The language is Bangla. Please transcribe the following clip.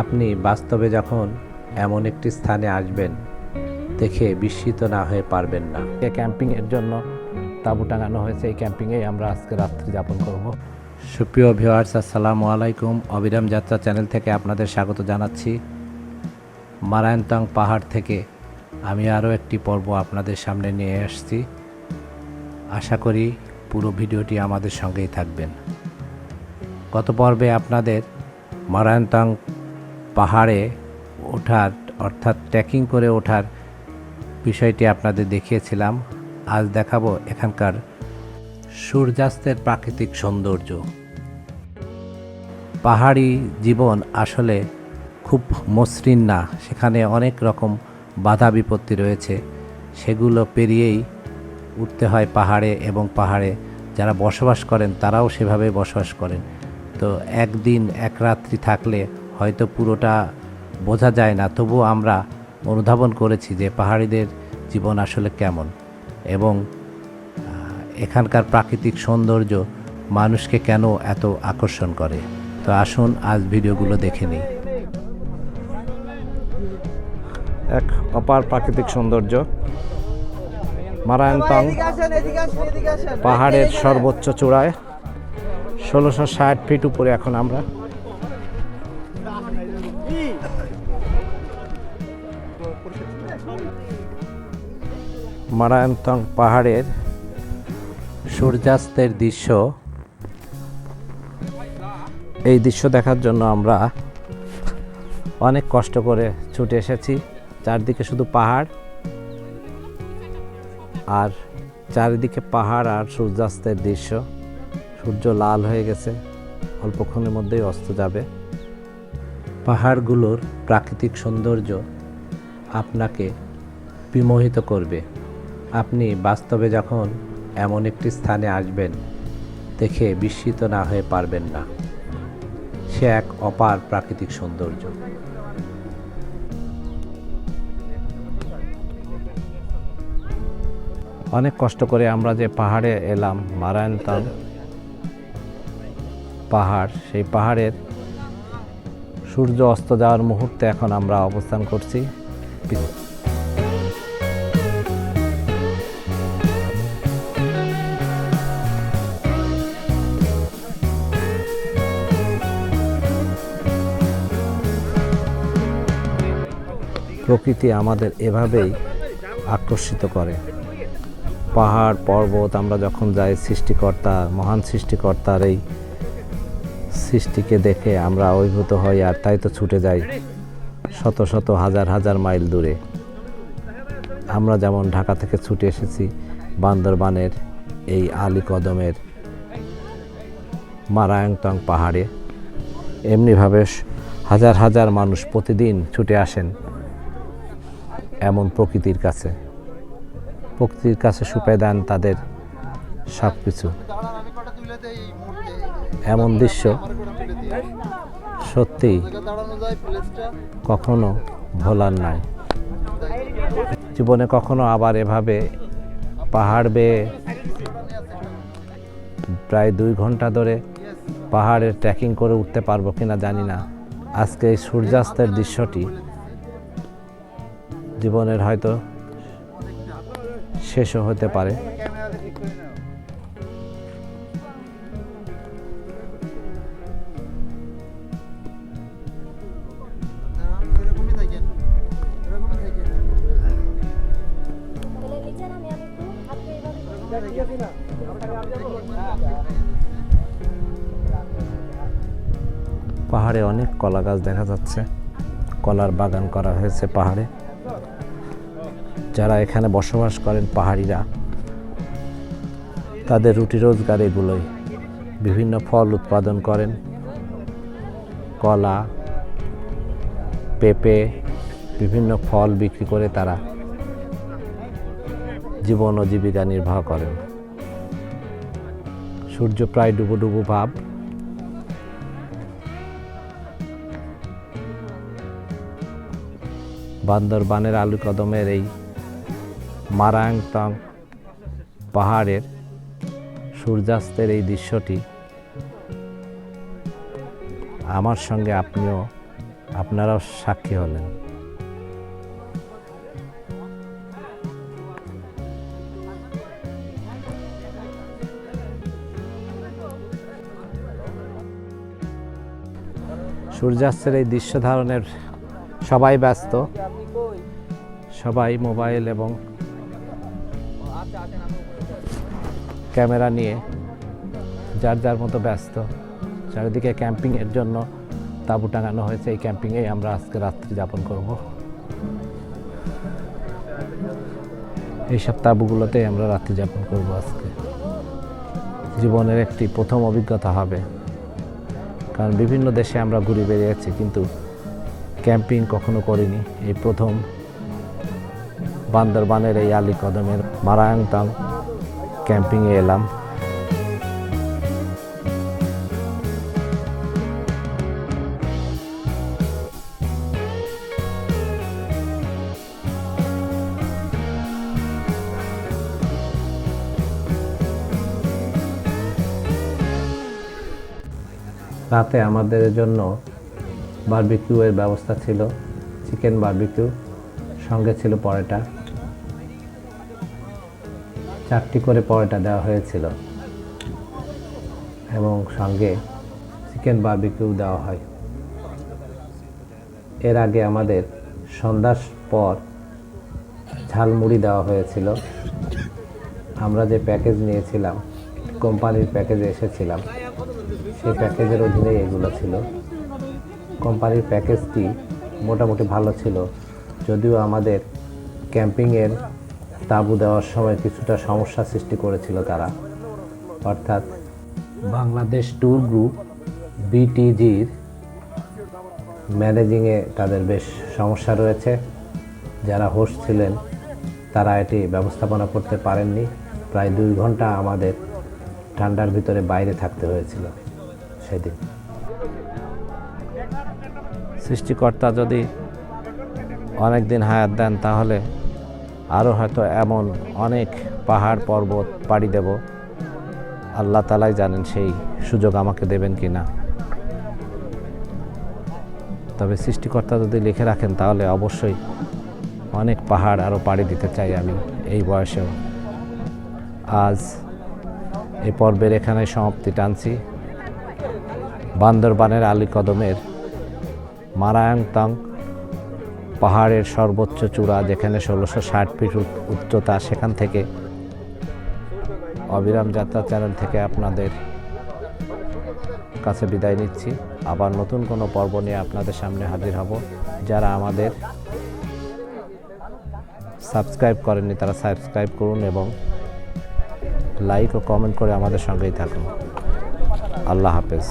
আপনি বাস্তবে যখন এমন একটি স্থানে আসবেন দেখে বিস্মিত না হয়ে পারবেন না। ক্যাম্পিংয়ের জন্য তাঁবু টাঙানো হয়েছে। এই ক্যাম্পিংয়েই আমরা আজকে রাত্রি যাপন করব। সুপ্রিয় ভিউয়ার্স আসসালামু আলাইকুম। অবিরাম যাত্রা চ্যানেল থেকে আপনাদের স্বাগত জানাচ্ছি। মারায়নতং পাহাড় থেকে আমি আরও একটি পর্ব আপনাদের সামনে নিয়ে আসছি। আশা করি পুরো ভিডিওটি আমাদের সঙ্গেই থাকবেন। গত পর্বে আপনাদের মারায়নতং পাহাড়ে ওঠার, অর্থাৎ ট্রেকিং করে ওঠার বিষয়টি আপনাদের দেখিয়েছিলাম। আজ দেখাবো এখানকার সূর্যাস্তের প্রাকৃতিক সৌন্দর্য। পাহাড়ি জীবন আসলে খুব মসৃণ না, সেখানে অনেক রকম বাধা বিপত্তি রয়েছে। সেগুলো পেরিয়েই উঠতে হয় পাহাড়ে এবং পাহাড়ে যারা বসবাস করেন তারাও সেভাবে বসবাস করেন। তো একদিন, এক রাত্রি থাকলে হয়তো পুরোটা বোঝা যায় না। তবুও আমরা অনুধাবন করেছি যে পাহাড়িদের জীবন আসলে কেমন এবং এখানকার প্রাকৃতিক সৌন্দর্য মানুষকে কেন এত আকর্ষণ করে। তো আসুন, আজ ভিডিওগুলো দেখে নিই। এক অপার প্রাকৃতিক সৌন্দর্য। মারায়নতং পাহাড়ের সর্বোচ্চ চূড়ায়, ষোলোশো ষাট ফিট উপরে এখন আমরা। মারায়নতং পাহাড়ের সূর্যাস্তের দৃশ্য। এই দৃশ্য দেখার জন্য আমরা অনেক কষ্ট করে ছুটে এসেছি। চারদিকে শুধু পাহাড় আর চারিদিকে পাহাড় আর সূর্যাস্তের দৃশ্য। সূর্য লাল হয়ে গেছে, অল্পক্ষণের মধ্যেই অস্ত যাবে। পাহাড়গুলোর প্রাকৃতিক সৌন্দর্য আপনাকে বিমোহিত করবে। আপনি বাস্তবে যখন এমন একটি স্থানে আসবেন, দেখে বিস্মিত না হয়ে পারবেন না। সে এক অপার প্রাকৃতিক সৌন্দর্য। অনেক কষ্ট করে আমরা যে পাহাড়ে এলাম মারায়নতং পাহাড়, সেই পাহাড়ের সূর্য অস্ত যাওয়ার মুহূর্তে এখন আমরা অবস্থান করছি। প্রকৃতি আমাদের এভাবেই আকর্ষিত করে। পাহাড়, পর্বত, আমরা যখন যাই সৃষ্টিকর্তা, মহান সৃষ্টিকর্তার এই সৃষ্টিকে দেখে আমরা অভিভূত হই আর তাই তো ছুটে যাই। শত শত হাজার হাজার মাইল দূরে। আমরা যেমন ঢাকা থেকে ছুটে এসেছি, বান্দরবানের এই আলী কদমের মারায়ংতং পাহাড়ে, এমনিভাবে হাজার হাজার মানুষ প্রতিদিন ছুটে আসেন এমন প্রকৃতির কাছে। প্রকৃতির কাছে সুপে দেন তাদের সব কিছু এমন দৃশ্য সত্যিই কখনো ভোলার নাই। জীবনে কখনো আবার এভাবে পাহাড় বেয়ে প্রায় দুই ঘণ্টা ধরে পাহাড়ের ট্রেকিং করে উঠতে পারব কিনা জানি না। আজকে এই সূর্যাস্তের দৃশ্যটি জীবনের হয়তো শেষও হতে পারে। পাহাড়ে অনেক কলা গাছ দেখা যাচ্ছে। কলার বাগান করা হয়েছে পাহাড়ে। যারা এখানে বসবাস করেন পাহাড়িরা, তাদের রুটি রোজগার এগুলোই। বিভিন্ন ফল উৎপাদন করেন। কলা, পেঁপে, বিভিন্ন ফল বিক্রি করে তারা জীবন ও জীবিকা নির্বাহ করেন। সূর্য প্রায় ডুবো ডুবো ভাব। বান্দরবানের আলু কদমের এই মারাংতং পাহাড়ের সূর্যাস্তের এই দৃশ্যটি আমার সঙ্গে আপনিও আপনারাও সাক্ষী হলেন। সূর্যাস্তের এই দৃশ্য ধারণের সবাই ব্যস্ত। সবাই মোবাইল এবং ক্যামেরা নিয়ে যার যার মতো ব্যস্ত। চারিদিকে ক্যাম্পিংয়ের জন্য তাঁবু টাঙানো হয়েছে। এই ক্যাম্পিংয়েই আমরা আজকে রাত্রি যাপন করব। এইসব তাঁবুগুলোতেই আমরা রাত্রি যাপন করব আজকে। জীবনের একটি প্রথম অভিজ্ঞতা হবে। কারণ বিভিন্ন দেশে আমরা ঘুরে বেরিয়েছি কিন্তু ক্যাম্পিং কখনো করিনি। এই প্রথম বান্দরবানের এই আলী কদমের মারায়ংতাং ক্যাম্পিংয়ে এলাম। রাতে আমাদের জন্য বারবিকিউ এর ব্যবস্থা ছিল, চিকেন বারবিকিউ, সঙ্গে ছিল পরোটা। চারটি করে পরোটা দেওয়া হয়েছিল এবং সঙ্গে চিকেন বারবিকিউ দেওয়া হয়। এর আগে আমাদের সন্ধ্যার পর ঝালমুড়ি দেওয়া হয়েছিল। আমরা যে প্যাকেজ নিয়েছিলাম, কোম্পানির প্যাকেজে এসেছিলাম, সেই প্যাকেজের অধীনে এগুলো ছিল। কোম্পানির প্যাকেজটি মোটামুটি ভালো ছিল। যদিও আমাদের ক্যাম্পিংয়ের তাঁবু দেওয়ার সময় কিছুটা সমস্যা সৃষ্টি করেছিল তারা। অর্থাৎ বাংলাদেশ ট্যুর গ্রুপ বিটিজির ম্যানেজিংয়ে তাদের বেশ সমস্যা রয়েছে। যারা হোস্ট ছিলেন, তারা এটি ব্যবস্থাপনা করতে পারেননি। প্রায় দুই ঘণ্টা আমাদের ঠান্ডার ভিতরে বাইরে থাকতে হয়েছিল সেদিন। সৃষ্টিকর্তা যদি অনেক দিন হায়াত দেন, তাহলে আরও হয়তো এমন অনেক পাহাড় পর্বত, পাড়ি দেব। আল্লাহ তালাই জানেন সেই সুযোগ আমাকে দেবেন কি না। তবে সৃষ্টিকর্তা যদি লিখে রাখেন, তাহলে অবশ্যই অনেক পাহাড় আরও পাড়ি দিতে চাই আমি এই বয়সেও। আজ এই পর্বের এখানে সমাপ্তি টানছি। বান্দরবানের আলী কদমের মারায়ংতাং পাহাড়ের সর্বোচ্চ চূড়া যেখানে ষোলোশো ষাট ফিট উচ্চতা, সেখান থেকে অবিরাম যাত্রা চ্যানেল থেকে আপনাদের কাছে বিদায় নিচ্ছি। আবার নতুন কোনো পর্ব নিয়ে আপনাদের সামনে হাজির হব। যারা আমাদের সাবস্ক্রাইব করেননি, তারা সাবস্ক্রাইব করুন এবং লাইক ও কমেন্ট করে আমাদের সঙ্গেই থাকুন। আল্লাহ হাফেজ।